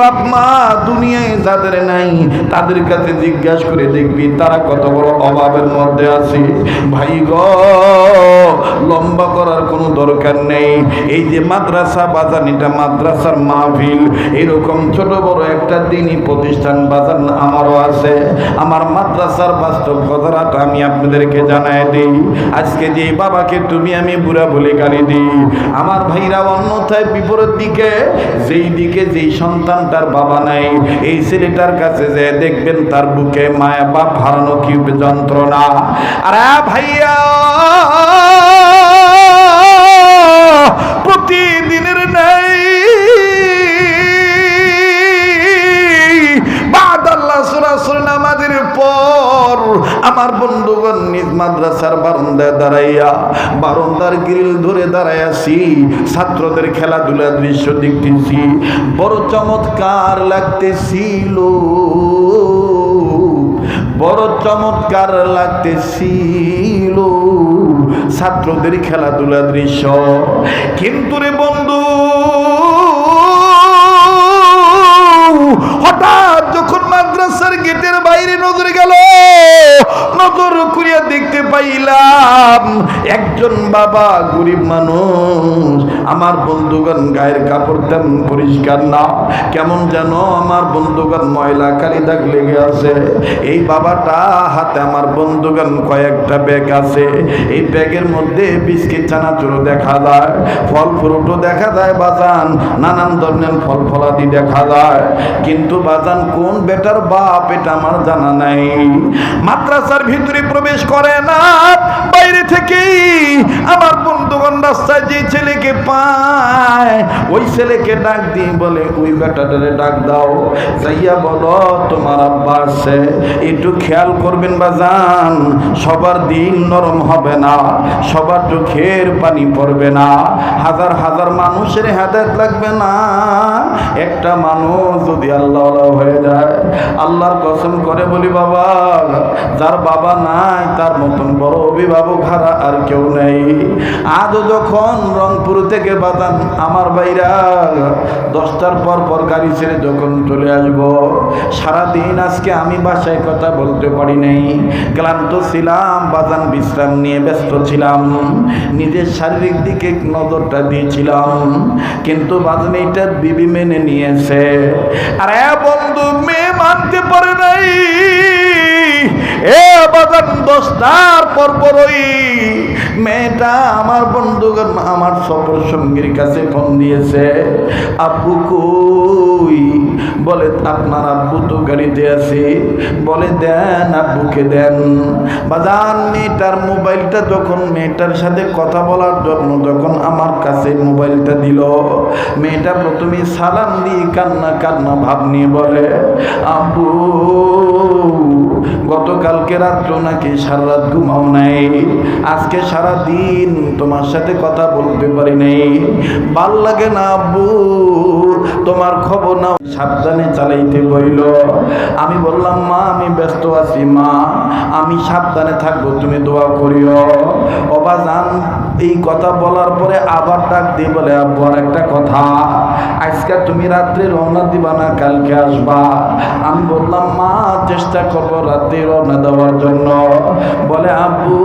বাপ মা দুনিয়ায় যাদের নাই, তাদের কাছে জিজ্ঞাসা করে দেখবি তারা কত বড় অভাবের মধ্যে আছে। ভাই গ, লম্বা করার কোনো দরকার নেই। এই যে মাদ্রাসা বাজান, এটা মাদ্রাসার মাহফিল। এরকম ছোট বড় একটা দিনই প্রতিষ্ঠান বাজান আমারও আছে। আমার মাদ্রাসার বাস্তব কথাটা আমি আপনাদেরকে জানাই দিই। আজকে যে বাবাকে তুমি আমি বুড়া বলে গালি দিই, আমার ভাইরা অন্যথায় বিপরীত দিকে, যেই দিকে যেই সন্তানটার বাবা নাই। এই ছেলেটার কাছে যে দেখবেন তার বুকে মায়া বাপ হারানো কি যন্ত্রণা। আরে ভাইয়া! মাদ্রাসার বারান্দায় দাঁড়াইয়া, বারান্দার গ্রিল ধরে দাঁড়াইয়াছি, ছাত্রদের খেলাধুলার দৃশ্য দেখতেছি। বড় চমৎকার লাগতেছিল। বড় চমৎকার লাগতেছিল। ছাত্রদের খেলাধুলা দৃশ্য। কিন্তু রে বন্ধু, হঠাৎ যখন মাদ্রাসার গেটের বাইরে নজরে গেল নজর করিয়া দেখতে পাইলাম একজন বাবা গরিব মানুষ। আমার বন্ধুগণ গায়ের কাপড় তেমন পরিষ্কার না। কেমন যেন আমার বন্ধুগণ ময়লা কালি দাগ লেগে আছে। এই বাবাটা হাতে আমার বন্ধুগণ কয়েকটা ব্যাগ আছে। এই ব্যাগের মধ্যে বিস্কিট চানাচুর দেখা যায়, ফল ফ্রুটও দেখা যায় বাজান। নানান ধরনের ফল ফলাদি দেখা যায়। কিন্তু বাজান, কোন বেটার বাপ, এটা আমার জানা নাই। মাদ্রাসার ভিতরে প্রবেশ করে না। বাইরে থেকেই আমার বন্ধুগণ রাস্তায় যে ছেলেকে পায়, ওই ছেলেকে ডাক দিয়ে বলে, ওই বেটাটারে ডাক দাও। যাইয়া বলো, তোমার আব্বা আছে। একটু খেয়াল করবেন বা যান সবার দিন নরম হবে না, সবার চোখের পানি পড়বে না। হাজার হাজার মানুষের হেদায়ত লাগবে না। একটা মানুষ যদি আল্লাহ হয়ে যায়, আল্লাহর কসম করে বলি, বাবা যার বাবা নাই, তার মতন বড় অভিভাবক হারা আর কেউ নেই। আজও যখন রংপুর থেকে বাদান আমার বাইরা দশটার পর পর গাড়ি ছেড়ে যখন চলে আসব, সারাদিন আজকে আমি বাসায় কথা বলতে পারি নাই। ক্লান্ত ছিলাম, বাজান বিশ্রাম নিয়ে ব্যস্ত ছিলাম, নিজের শারীরিক দিকে নজরটা দিয়েছিলাম, কিন্তু বাজান এইটা বিবি মেনে নিয়েছে। আরে বন্ধু, মেয়ে মানতে পারে নাই। এ বাজান দশটার পর পরই মেয়েটা আমার বন্ধুগণ, আমার সফর সঙ্গীর কাছে ফোন দিয়েছে, আব্বু কই? বলে, আপনার আব্বু তো গাড়িতে আছে। বলে, দেন আব্বুকে দেন। বাজান, মেয়েটার মোবাইলটা যখন মেয়েটার সাথে কথা বলার জন্য যখন আমার কাছে মোবাইলটা দিল, মেয়েটা প্রথমে সালাম দিয়ে কান্না কান্না ভাব নিয়ে বলে, আব্বু গতকালকে রাত্র নাকি সারা রাত ঘুমাও নাই। আজকে সারা দিন তোমার সাথে কথা বলতে পারি নাই। ভালো লাগে না আব্বু, তোমার খবর নাও। সাবধানে চালাইতে বইল। আমি বললাম, মা, আমি ব্যস্ত আছি, মা, আমি সাবধানে থাকব, তুমি দোয়া করিও। অবা জান এই কথা বলার পরে আবার ডাক দিয়ে বলে, আব্বু আর একটা কথা। আজকে তুমি রাত্রে রওনা দিবা না, কালকে আসবা। আমি বললাম, মা, চেষ্টা করব রাত্রে রওনা দেওয়ার জন্য। বলে, আব্বু,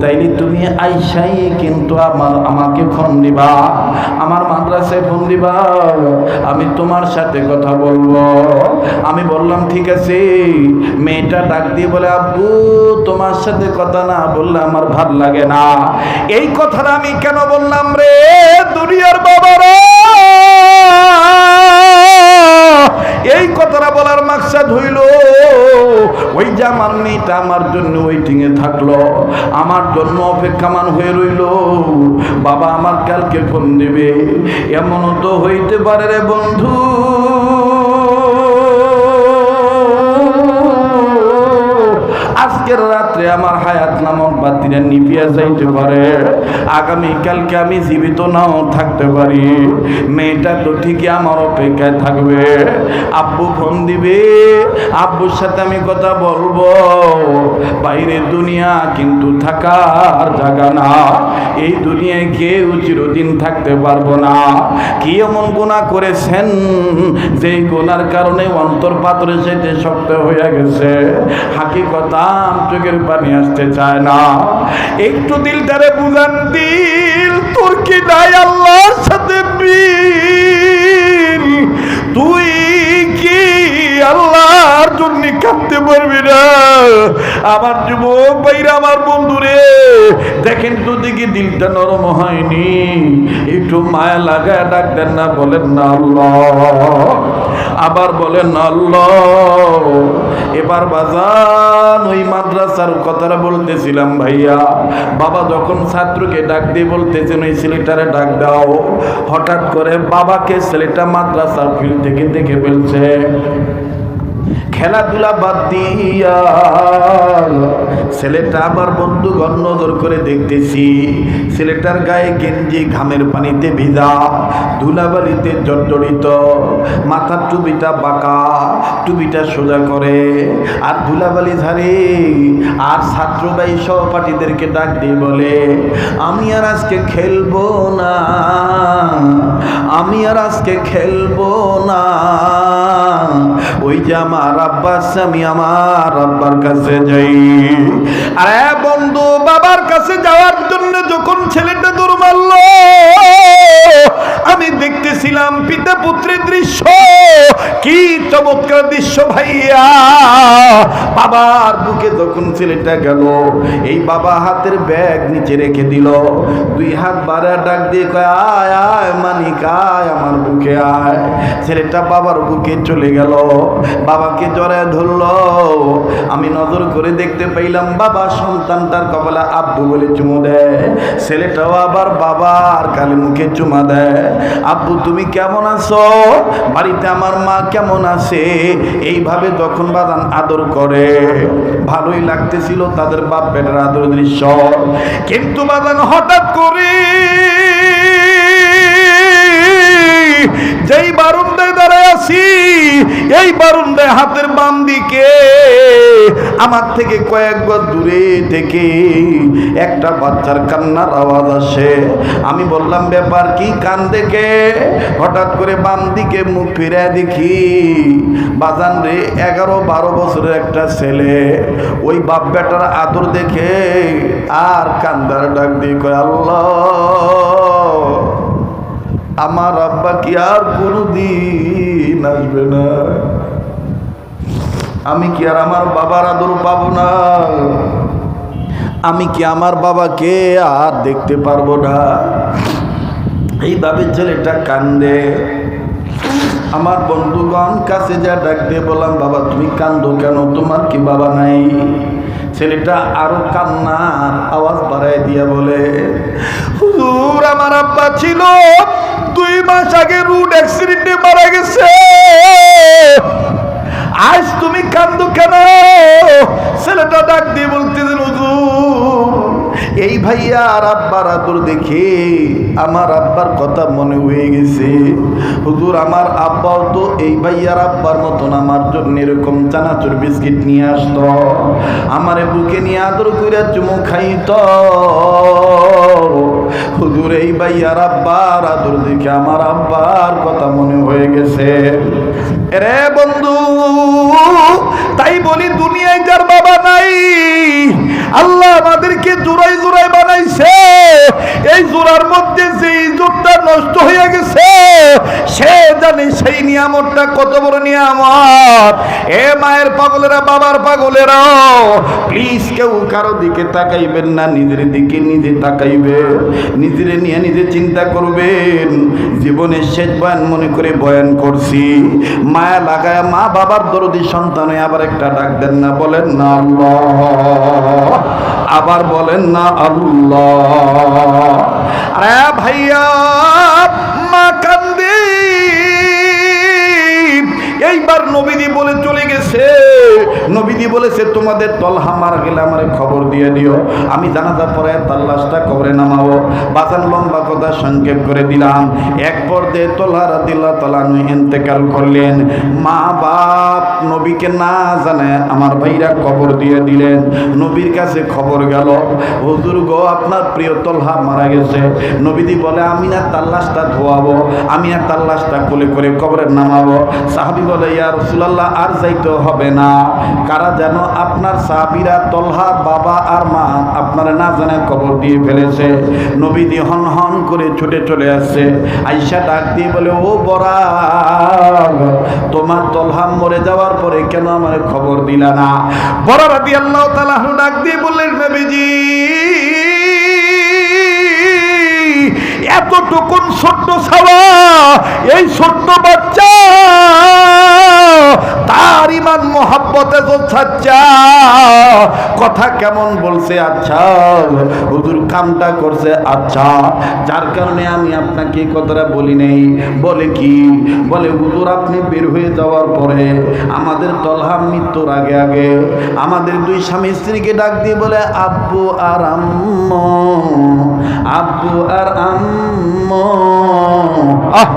তাইলে তুমি আইসাই কিন্তু আমার, আমাকে ফোন দিবা। আমার মাদ্রাসায় ফোন দিবা। আমি তোমার সাথে কথা বলব। আমি বললাম, ঠিক আছে। মেয়েটা ডাক দিয়ে বলে, আব্বু, তোমার সাথে কথা না বললে আমার ভালো লাগে না। এই কথাটা আমি কেন বললাম রে, দুনিয়ার বাবারা এই কথাটা বলার মাকসাদ হইল, ওই যা মেয়েটা আমার জন্য ওয়েটিং এ থাকল, আমার জন্য অপেক্ষামান হয়ে রইল। বাবা আমার কালকে ফোন দেবে, এমনও তো হইতে পারে রে বন্ধু। রাত্রে আমার হায়াত নামক বাতিরা নিভিয়া যাইতে পারে। আগামীকালকে আমি জীবিত নাও থাকতে পারি। মেয়েটা তো ঠিকই আমার অপেক্ষায় থাকবে। আব্বু ফোন দিবে। আব্বুর সাথে আমি কথা বলব। বাইরের দুনিয়া কিন্তু থাকার জায়গা না। এই দুনিয়ায় কেউ চিরদিন থাকতে পারব না। কি এমন গুণা করেছেন যেই গুণার কারণে অন্তর পাথরে যেতে শক্ত হয়ে গেছে? হাকিকতা চোখের পানি আসতে চায় না। একটু দিলটারে বুঝান দিল, তোর কি নাই আল্লাহর সাথে তুই কি আল্লাহর জন্য কাঁদতে পারবি না? আমার যুবক ভাইরা, আমার বন্ধুরে, দেখেন তো দেখি দিলটা নরম হয়নি। একটু মায়া লাগায় ডাকতেন না, বলেন না আল্লাহ। আবার বলেন, আল্লাহ, এবার বাজান, ওই মাদ্রাসার কথাটা বলতেছিলাম ভাইয়া। বাবা যখন ছাত্রকে ডাক দিয়ে বলতেছেন, ওই ছেলেটারে ডাক দাও। হঠাৎ করে বাবাকে ছেলেটা মাদ্রাসার ফিল্ড থেকে দেখে ফেলছে। খেলাধুলা বাদ দিয়া ছেলেটা আবার বন্ধুগণ নজর করে দেখতেছি। ছেলেটার গায়ে গেঞ্জি ঘামের পানিতে ভিজা, ধুলাবালিতে জর্জরিত, মাথার টুপিটা বাঁকা, টুপিটা সোজা করে, আর ধুলাবালি ঝাড়ে, আর ছাত্র সহপাঠীদেরকে ডাক দিয়ে বলে, আমি আর আজকে খেলব না, আমি আর আজকে খেলব না। ওই যে আমার আব্বা আছে, আমি আমার আব্বার কাছে যাই। আরে বন্ধু বাবার কাছে যাওয়ার জন্য যখন ছেলেটা দৌড় মারল আমি দেখতেছিলাম পিতা পুত্রের দৃশ্য। কি চমৎকার দৃশ্য ভাইয়া। বাবার বুকে যখন ছেলেটা গেল এই বাবা হাতের ব্যাগ নিচে রেখে দিল। দুই হাত বাড়া ডাক দিয়ে কয় আয় আয় মানিক আয় আমার বুকে আয়। ছেলেটা বাবার বুকে চলে গেল। বাবাকে জড়ায় ধরল। আমি নজর করে দেখতে পাইলাম বাবা সন্তান তার কপালে আব্বু বলে চুমু দেয়। ছেলেটাও আবার বাবার কালে মুখে চুমা দেয়। আব্বু, তুমি কেমন আছো? বাড়িতে আমার মা কেমন আছে? এইভাবে যখন বাদান আদর করে, ভালোই লাগতেছিল তাদের বাপ বেটার আদর দৃশ্য। কিন্তু বাদান হঠাৎ করে যেই বারুন্দায় দাঁড়ায় আছি এই বারুন্দায় হাতের বাম দিকে আমার থেকে কয়েক কয়েকবার দূরে থেকে একটা বাচ্চার কান্নার আওয়াজ আসে। আমি বললাম, ব্যাপার কি কান দেখে হঠাৎ করে বাম দিকে মুখ ফিরে দেখি, বাজান রে, এগারো বারো বছরের একটা ছেলে। ওই বাপ বেটার আদর দেখে আর কান্দার ডাক দিয়ে কয়, আল্লাহ! আমার আব্বা কি আর কোনোদিন আসবে না? আমি কি আর আমার বাবার আদর পাবো না? আমি কি আমার বাবাকে আর দেখতে পারব না? এইভাবে ছেলেটা কান্দে। আমার বন্ধুগণ কাছে যা ডাক দিয়ে বললাম, বাবা, তুমি কান্দো কেন? তোমার কি বাবা নাই? ছেলেটা আরও কান্নার আওয়াজ বাড়ায় দিয়া বলে, হুজুর, আমার আব্বা ছিল দুই মাস আগে রুড অ্যাক্সিডেন্টে মারা গেছে। আজ তুমি কান্দো কেন? ছেলেটা ডাক দিয়ে বলতেছেন হুজুর এই ভাইয়া আর আব্বার আদর দেখে আমার আব্বার কথা মনে হয়ে গেছে। হুজুর, আমার আব্বাও তো এই ভাইয়ার আব্বার মতন আমার জন্য এরকম চানাচুর বিস্কিট নিয়ে আসতো। আমারে বুকে নিয়ে আদর করে চুমু খাইত। হুজুর, এই ভাইয়ার আব্বার আদর দেখে আমার আব্বার কথা মনে হয়ে গেছে। রে বন্ধু, তাই বলি দুনিয়ায় যার বাবা নাই, আল্লাহ আমাদেরকে জোড়াই জোড়াই বানাইছে। এই জোড়ার মধ্যে যে ইজ্জতটা নষ্ট হয়ে গেছে, সে জানে সেই নিয়ামতটা কত বড় নিয়ামত। এ মায়ের পাগলেরা, বাবার পাগলেরা প্লিজ কেউ কারও দিকে তাকাইবেন না, নিজের দিকে নিজে তাকাইবে নিজের নিয়ে নিজে চিন্তা করবেন। জীবনের শেষ বয়ান মনে করে বয়ান করছি। মায়া লাগায় মা বাবার দরদি সন্তানে আবার একটা ডাক দেন না, বলেন না আল্লাহ। আবার বলেন না আল্লাহ। আরে ভাইয়া মা কান্দি। এইবার নবীদি বলে চলে গেছে। নবীজি বলেছে, তোমাদের তলহা মারা গেলে আমার খবর দিয়ে দিও। আমি জানাজা পরে তার লাশটা কবরে নামাবো। বাজান লম্বা কথা সংক্ষেপ করে দিলাম। এক পর্দে তলহা রাদিল্লাহ তালানু ইন্তেকাল করলেন। মা বাপ নবীকে না জানে আমার ভাইরা খবর দিয়ে দিলেন। নবীর কাছে খবর গেল, হুজুর গো, আপনার প্রিয় তলহা মারা গেছে। নবীদি বলে, আমি না তার লাশটা ধোয়াবো, আমি আর তার লাশটা কোলে করে কবরে নামাবো। সাহাবি বলে, ইয়া রসুলাল্লাহ, আর যাইতে হবে না। কারা যেন আপনার সাহাবিরা তলহা বাবা আর মা আপনারা না জানে কবর দিয়ে ফেলেছে। নবীদি হন হন করে ছুটে চলে আসছে। আইসা ডাক দিয়ে বলে, ও বরা তোমার তলহা মরে যাওয়ার পরে কেন আমার খবর দিলা না? বড় রাতি আল্লাহ তালাহ ডাক দিয়ে বললেন, নবীজি, এতটুকুন ছোট্ট ছাওয়া, এই ছোট্ট বাচ্চা, তার ইমান মোহাব্বতে তো কথা কেমন বলছে? আচ্ছা হুজুর কামটা করছে। আচ্ছা যার কারণে আমি আপনাকে কথাটা বলি নেই। বলে কি? বলে, হুজুর, আপনি বের হয়ে যাওয়ার পরে আমাদের তলহা মৃত্যুর আগে আগে আমাদের দুই স্বামী স্ত্রীকে ডাক দিয়ে বলে, আব্বু আর আম্মু, আব্বু আর আম্মু।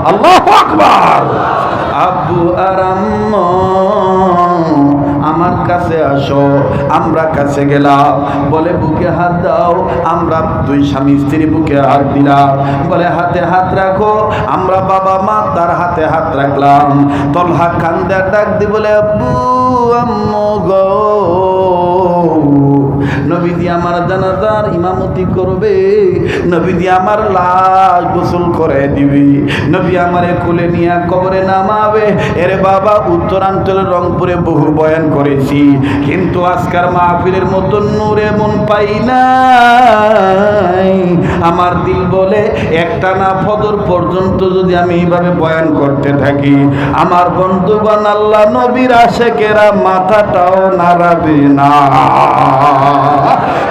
আল্লাহ আকবার। আব্বু আর আম্মু। আমার কাছে আসো, আমরা কাছে গেলাম। বলে, বুকে হাত দাও। আমরা দুই স্বামী স্ত্রী বুকে হাত দিলাম। বলে, হাতে হাত রাখো। আমরা বাবা মা তার হাতে হাত রাখলাম। তলহা কান্দার ডাক দি বলে, আব্বু, আম্মু গো। নবীদি আমার জানাজার ইমামতি করবে নবীদি আমার লাশ গোসল করে দিবি, নবী আমারে কোলে নিয়ে কবরে নামাবে। এরে বাবা, উত্তরাঞ্চলের রংপুরে বহু বয়ান করেছি, কিন্তু আজকার মাহফিলের মতো নূরে মন পাই নাই। আমার দিল বলে, একটা না ফদর পর্যন্ত যদি আমি এইভাবে বয়ান করতে থাকি, আমার বন্ধুগণ আল্লাহ নবীর আশেকেরা মাথাটাও নাড়াবে না।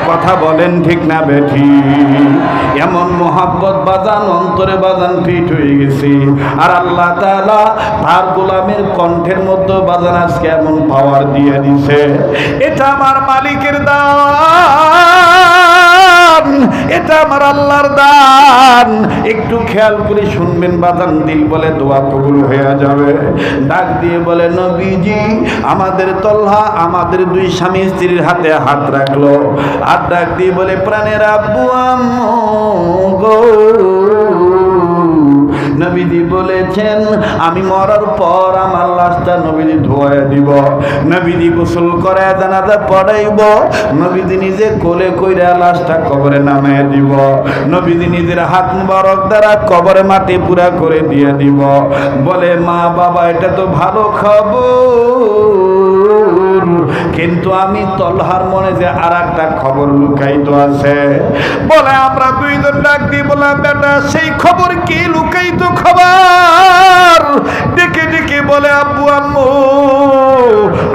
কথা বলেন ঠিক না বেঠি। এমন মোহাব্বত বাজান, অন্তরে বাজান ফিট হয়ে গেছে। আর আল্লাহ তালা তার গোলামের কণ্ঠের মধ্যে বাজান আজকে এমন পাওয়ার দিয়ে দিছে। এটা আমার মালিকের এটা আমার আল্লাহর দান। একটু খেয়াল করে শুনবেন বাদান দিল বলে দোয়া কবুল হয়ে যাবে। ডাক দিয়ে বলে, নবীজি, আমাদের তল্লা আমাদের দুই স্বামী স্ত্রীর হাতে হাত রাখল। আর ডাক দিয়ে বলে, প্রাণের আব্বু, আম্মু আমি মরার পর আমার লাশটা নবীদি ধোয়া দিব। নবীদি গোসল করে জানাজা পড়াইব। নবীদি নিজে কোলে কইরা লাশটা কবরে নামায় দিব। নবীদি নিজের হাত মুবারক দ্বারা কবরে মাটি পুরা করে দিয়ে দিব। বলে, মা বাবা, এটা তো ভালো খবর। কিন্তু আমি তলহার মনে যে আর একটা খবর লুকাইত আছে। বলে, আমরা দুইজন ডাক দিয়ে বললাম, বেটা, সেই খবর কি লুকাইত খবর? বলে, আব্বু, আম্মু,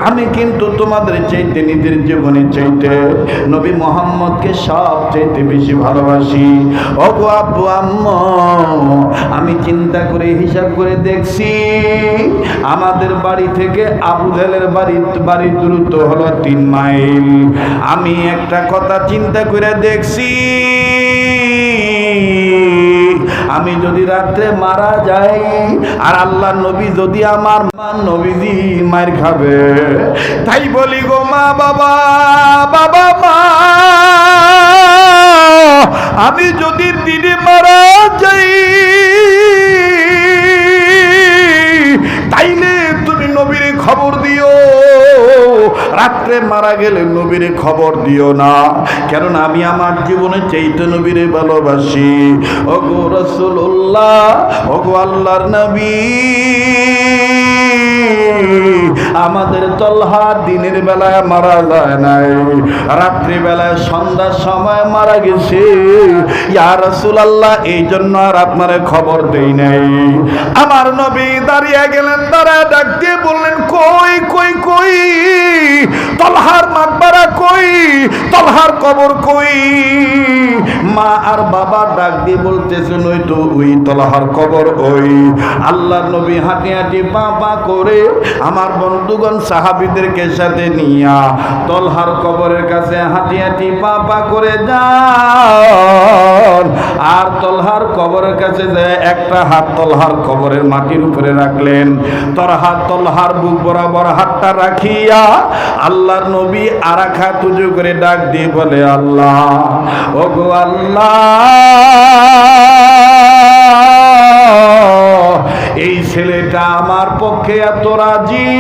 আমি কিন্তু তোমাদের চাইতে নিজের জীবনে চাইতে নবী মোহাম্মদকে সব চাইতে বেশি ভালোবাসি। ওগো আব্বু, আম্মু, আমি চিন্তা করে হিসাব করে দেখছি, আমাদের বাড়ি থেকে আবু জাহেলের বাড়ি বাড়ি দূরত্ব হলো তিন মাইল। আমি একটা কথা চিন্তা করে দেখছি আমি যদি রাত্রে মারা যাই, আর আল্লাহ নবী যদি আমার মা নবীজি মার খাবে, তাই বলি গো মা বাবা বাবা মা, আমি যদি দিনে মারা যাই, তাইলে তুমি নবীর খবর দিও। রাত্রে মারা গেলে নবীরে খবর দিও না। কারণ আমি আমার জীবনে চৈত্য নবীরে ভালোবাসি। ওগো রসুল্লাহ ওগো আল্লাহর নবী। আমাদের তল্হা দিনের বেলায় মারা যায় নাই। রাত্রি বেলায় সন্ধ্যার সময় মারা গেছে। ইয়া রাসূলুল্লাহ, এই জন্য আর আপনারে খবর দেই নাই। আমার নবী দাঁড়িয়ে গেলেন, দাঁড়ায় ডাক দিয়ে বললেন, কই কই কই? তলহার মাকবারা কই? তলহার কবর কই? মা আর বাবা ডাক দিয়ে বলতেছে নই তো ওই তলহার কবর, ওই আল্লাহ নবী হাঁটি হাঁটি পা পা করে আমার বন্ধুগণ সাহাবিদেরকে সাথে নিয়া তলহার কবরের কাছে হাঁটি হাঁটি পা পা করে যান। আর তলহার কবরের কাছে যে একটা হাত তলহার কবরের মাটির উপরে রাখলেন। তোর হাত তলহার বুক বরাবর হাতটা রাখিয়া আল্লাহর নবী আর এক হাত করে ডাক দিয়ে বলে, আল্লাহ ও গো আল্লাহ! ছেলেটা আমার পক্ষে এত রাজি।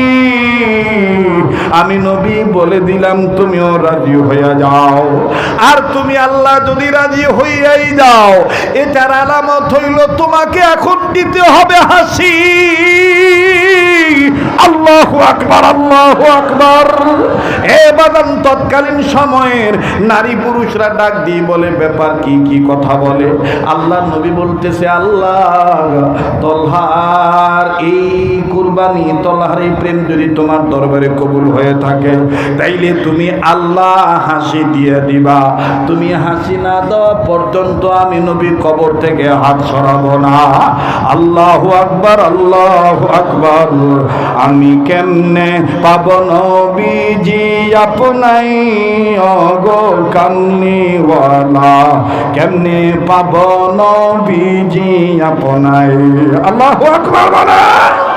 আমি নবী বলে দিলাম, তুমিও রাজি হইয়া যাও। আর তুমি আল্লাহ যদি রাজি হইয়াই যাও, এটার আলামত হইল তোমাকে এখন দিতে হবে হাসি। আল্লাহ আকবার আল্লাহ আকবার। এ বাদাম তৎকালীন সময়ের নারী পুরুষরা ডাক দিয়ে বলে, ব্যাপার কি কি কথা বলে? আল্লাহ নবী বলতেছে, আল্লাহ তলহার এই কুরবানি তলহার এই প্রেম যদি তোমার দরবারে কবুল হয়ে থাকে, তাইলে তুমি আল্লাহ হাসি দিয়ে দিবা। তুমি হাসি না দেওয়া পর্যন্ত আমি নবী কবর থেকে হাত সরাবো না। আল্লাহ আকবার আল্লাহ আকবার। আমি কেমনে পাব নবীজি আপনাই? অগো কামনিওয়ালা কেমনে পাব নবীজি আপনাই? আল্লাহ আকবার। বলা।